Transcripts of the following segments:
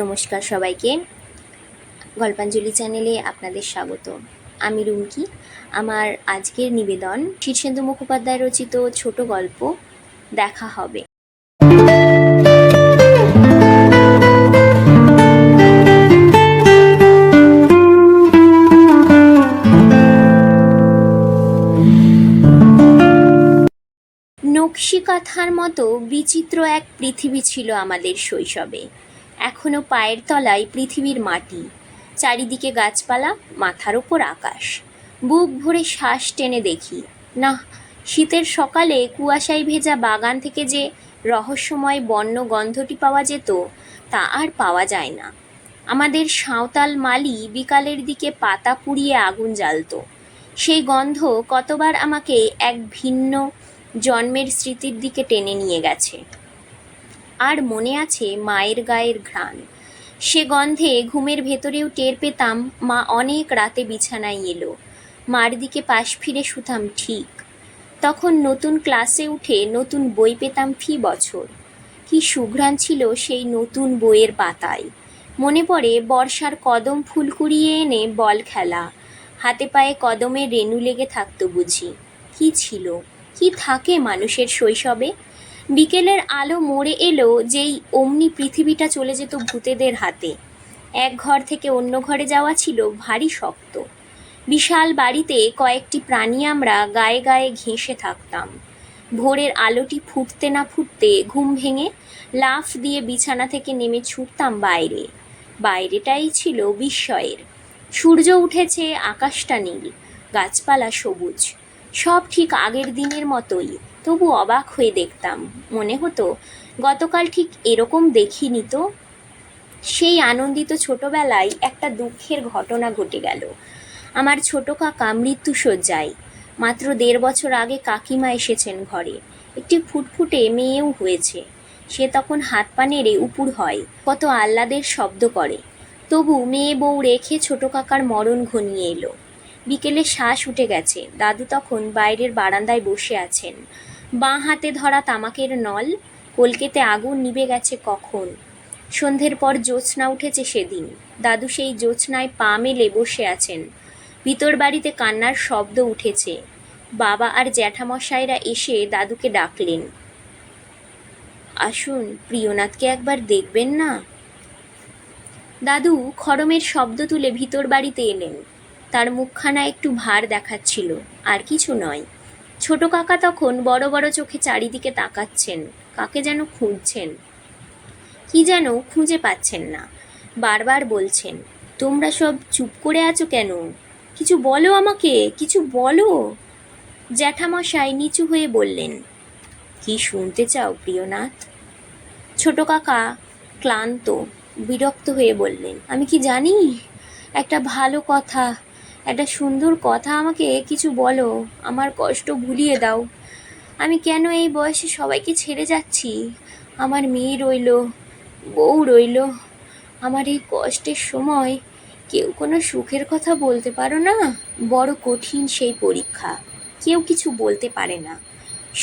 নমস্কার সবাইকে। গল্পাঞ্জলি চ্যানেলে আপনাদের স্বাগত। আমি রুমকি। আমার আজকের নিবেদন শীর্ষেন্দু মুখোপাধ্যায় রচিত ছোট গল্প, দেখা হবে। নকশি কাঁথার মতো বিচিত্র এক পৃথিবী ছিল আমাদের শৈশবে। এখনও পায়ের তলায় পৃথিবীর মাটি। চারিদিকে গাছপালা, মাথার ওপর আকাশ। বুক ভরে শ্বাস টেনে দেখি। না শীতের সকালে কুয়াশায় ভেজা বাগান থেকে যে রহস্যময় বন্য গন্ধটি পাওয়া যেত, তা আর পাওয়া যায় না। আমাদের সাঁওতাল মালি বিকালের দিকে পাতা পুড়িয়ে আগুন জ্বালতো। সেই গন্ধ কতবার আমাকে এক ভিন্ন জন্মের স্মৃতির দিকে টেনে নিয়ে গেছে। আর মনে আছে মায়ের গায়ের ঘ্রাণ। সে গন্ধে ঘুমের ভেতরেও টের পেতাম মা অনেক রাতে বিছানায় এলো। মার দিকে পাশ ফিরে শুতাম ঠিক। তখন নতুন ক্লাসে উঠে নতুন বই পেতাম ফি বছর। কি সুঘ্রাণ ছিল সেই নতুন বইয়ের পাতায়। মনে পড়ে বর্ষার কদম ফুল কুড়িয়ে এনে বল খেলা। হাতে পায়ে কদমে রেণু লেগে থাকতো বুঝি। কি ছিল? কি থাকে মানুষের শৈশবে? বিকেলের আলো মরে এলো যেই অমনি পৃথিবীটা চলে যেত ভূতেদের হাতে। এক ঘর থেকে অন্য ঘরে যাওয়া ছিল ভারী শক্ত। বিশাল বাড়িতে কয়েকটি প্রাণী আমরা গায়ে গায়ে ঘেঁষে থাকতাম। ভোরের আলোটি ফুটতে না ফুটতে ঘুম ভেঙে লাফ দিয়ে বিছানা থেকে নেমে ছুটতাম বাইরে। বাইরেটাই ছিল বিস্ময়ের। সূর্য উঠেছে, আকাশটা নীল, গাছপালা সবুজ। সব ঠিক আগের দিনের মতোই। তবু অবাক হয়ে দেখতাম। মনে হতো, গতকাল ঠিক এরকম দেখিনি তো। সেই আনন্দিত ছোটবেলায় একটা দুঃখের ঘটনা ঘটে গেল। আমার ছোট কাকা মৃত্যুশয্যায়। মাত্র দেড় বছর আগে কাকিমা এসেছেন ঘরে। একটি ফুটফুটে মেয়েও হয়েছে। সে তখন হাত পা নেড়ে উপুর হয়, কত আহ্লাদের শব্দ করে। তবু মেয়ে বউ রেখে ছোট কাকার মরণ ঘনিয়ে এলো। বিকেলে শ্বাস উঠে গেছে। দাদু তখন বাইরের বারান্দায় বসে আছেন। বাঁ হাতে ধরা তামাকের নল, কলকেতে আগুন নিভে গেছে কখন? সন্ধ্যের পর জ্যোৎস্না উঠেছে সেদিন। দাদু সেই জ্যোৎস্নায় পা মেলে বসে আছেন। ভিতর বাড়িতে কান্নার শব্দ উঠেছে। বাবা আর জ্যাঠামশাইরা এসে দাদুকে ডাকলেন। আসুন, প্রিয়নাথকে একবার দেখবেন না? দাদু খড়মের শব্দ তুলে ভিতর বাড়িতে এলেন। তার মুখখানা একটু ভার দেখাচ্ছিল, আর কিছু নয়। ছোট কাকা তখন বড় বড় চোখে চারিদিকে তাকাচ্ছেন, কাকে যেন খুঁজছেন। কি যেন খুঁজে পাচ্ছেন না। বারবার বলছেন, তোমরা সব চুপ করে আছো কেন? কিছু বলো আমাকে, কিছু বলো। জ্যাঠামশাই নিচু হয়ে বললেন, কি শুনতে চাও প্রিয়নাথ? ছোট কাকা ক্লান্ত, বিরক্ত হয়ে বললেন, আমি কি জানি? একটা ভালো কথা একটা সুন্দর কথা আমাকে কিছু বলো, আমার কষ্ট ভুলিয়ে দাও। আমি কেন এই বয়সে সবাইকে ছেড়ে যাচ্ছি? আমার মেয়ে রইল, বউ রইল। আমার এই কষ্টের সময় কেউ কোনো সুখের কথা বলতে পারো না? বড় কঠিন সেই পরীক্ষা, কেউ কিছু বলতে পারে না।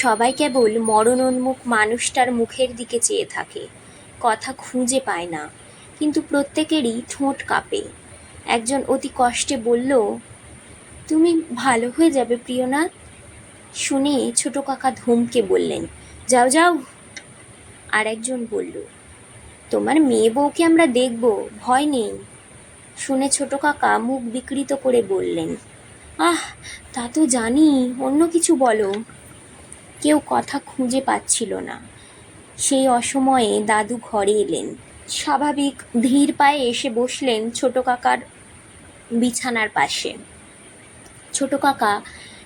সবাই কেবল মরণোন্মুখ মানুষটার মুখের দিকে চেয়ে থাকে, কথা খুঁজে পায় না, কিন্তু প্রত্যেকেরই ঠোঁট কাঁপে। একজন অতি কষ্টে বলল, তুমি ভালো হয়ে যাবে প্রিয়নাথ শুনে ছোট কাকা ধমকে বললেন, যাও যাও। আর একজন বলল, তোমার মেয়ে বউকে আমরা দেখব, ভয় নেই। শুনে ছোট কাকা মুখ বিকৃত করে বললেন, আহ, তা তো জানি, অন্য কিছু বলো। কেউ কথা খুঁজে পাচ্ছিল না। সেই অসময়ে দাদু ঘরে এলেন। স্বাভাবিক ধীর পায়ে এসে বসলেন ছোট কাকার বিছানার পাশে। ছোট কাকা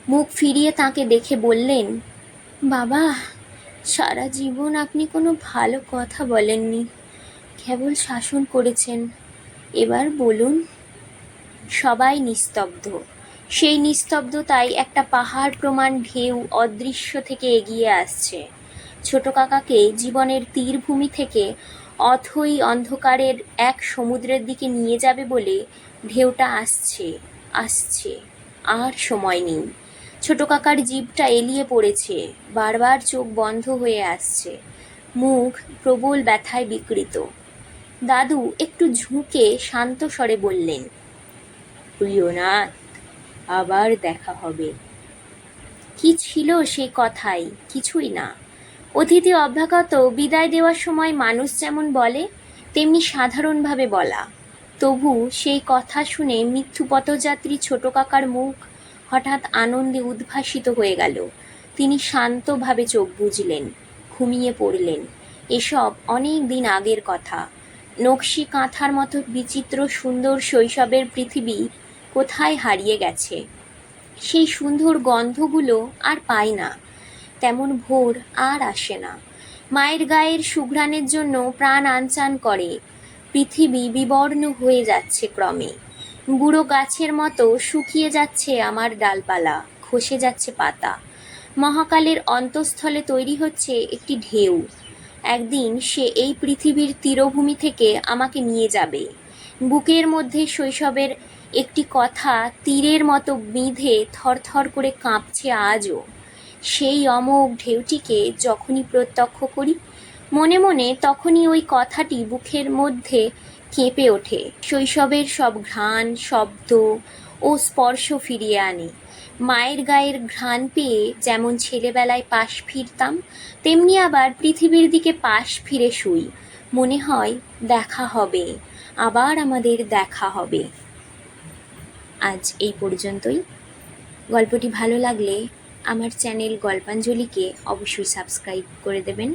মুখ ফিরিয়ে তাকে দেখে বললেন, বাবা, সারা জীবন আপনি কোনো ভালো কথা বলেননি। কেবল শাসন করেছেন। এবার বলুন, সবাই নিস্তব্ধ। সেই নিস্তব্ধতায় একটা পাহাড় প্রমাণ ঢেউ অদৃশ্য থেকে এগিয়ে আসছে। ছোট কাকাকে জীবনের তীরভূমি থেকে অথই অন্ধকারের এক সমুদ্রের দিকে নিয়ে যাবে বলে ঢেউটা আসছে আসছে, আর সময় নেই। ছোট কাকার জিভটা এলিয়ে পড়েছে, বারবার চোখ বন্ধ হয়ে আসছে। মুখ প্রবল ব্যথায় বিকৃত। দাদু একটু ঝুঁকে শান্ত স্বরে বললেন, প্রিয়নাথ, আবার দেখা হবে। কি ছিল সে কথাই? কিছুই না। অতিথি অভ্যাগত বিদায় দেওয়ার সময় মানুষ যেমন বলে, তেমনি সাধারণভাবে বলা। তবু সেই কথা শুনে মৃত্যু পথযাত্রী ছোট কাকার মুখ হঠাৎ আনন্দে উদ্ভাসিত হয়ে গেল। তিনি শান্তভাবে চোখ বুঝলেন ঘুমিয়ে পড়লেন। এসব অনেক দিন আগের কথা। নকশি কাঁথার মতো বিচিত্র সুন্দর শৈশবের পৃথিবী কোথায় হারিয়ে গেছে? সেই সুন্দর গন্ধগুলো আর পায় না। তেমন ভোর আর আসে না। মায়ের গায়ের সুঘ্রাণের জন্য প্রাণ আনচান করে। পৃথিবী বিবর্ণ হয়ে যাচ্ছে ক্রমে। বুড়ো গাছের মতো শুকিয়ে যাচ্ছে আমার ডালপালা, খসে যাচ্ছে পাতা। মহাকালের অন্তঃস্থলে তৈরি হচ্ছে একটি ঢেউ। একদিন সে এই পৃথিবীর তীরভূমি থেকে আমাকে নিয়ে যাবে। বুকের মধ্যে শৈশবের একটি কথা তীরের মতো বিঁধে থরথর করে কাঁপছে আজও। সেই অমোঘ ঢেউটিকে যখনই প্রত্যক্ষ করি মনে মনে তখনই ওই কথাটি বুকের মধ্যে কেঁপে ওঠে। শৈশবের সব ঘ্রাণ, শব্দ ও স্পর্শ ফিরিয়ে আনে। মায়ের গায়ের ঘ্রাণ পেয়ে যেমন ছেলেবেলায় পাশ ফিরতাম, তেমনি আবার পৃথিবীর দিকে পাশ ফিরে শুই। মনে হয় দেখা হবে, আবার আমাদের দেখা হবে। আজ এই পর্যন্তই। গল্পটি ভালো লাগলে আমার চ্যানেল গল্পাঞ্জলিকে অবশ্যই সাবস্ক্রাইব করে দেবেন।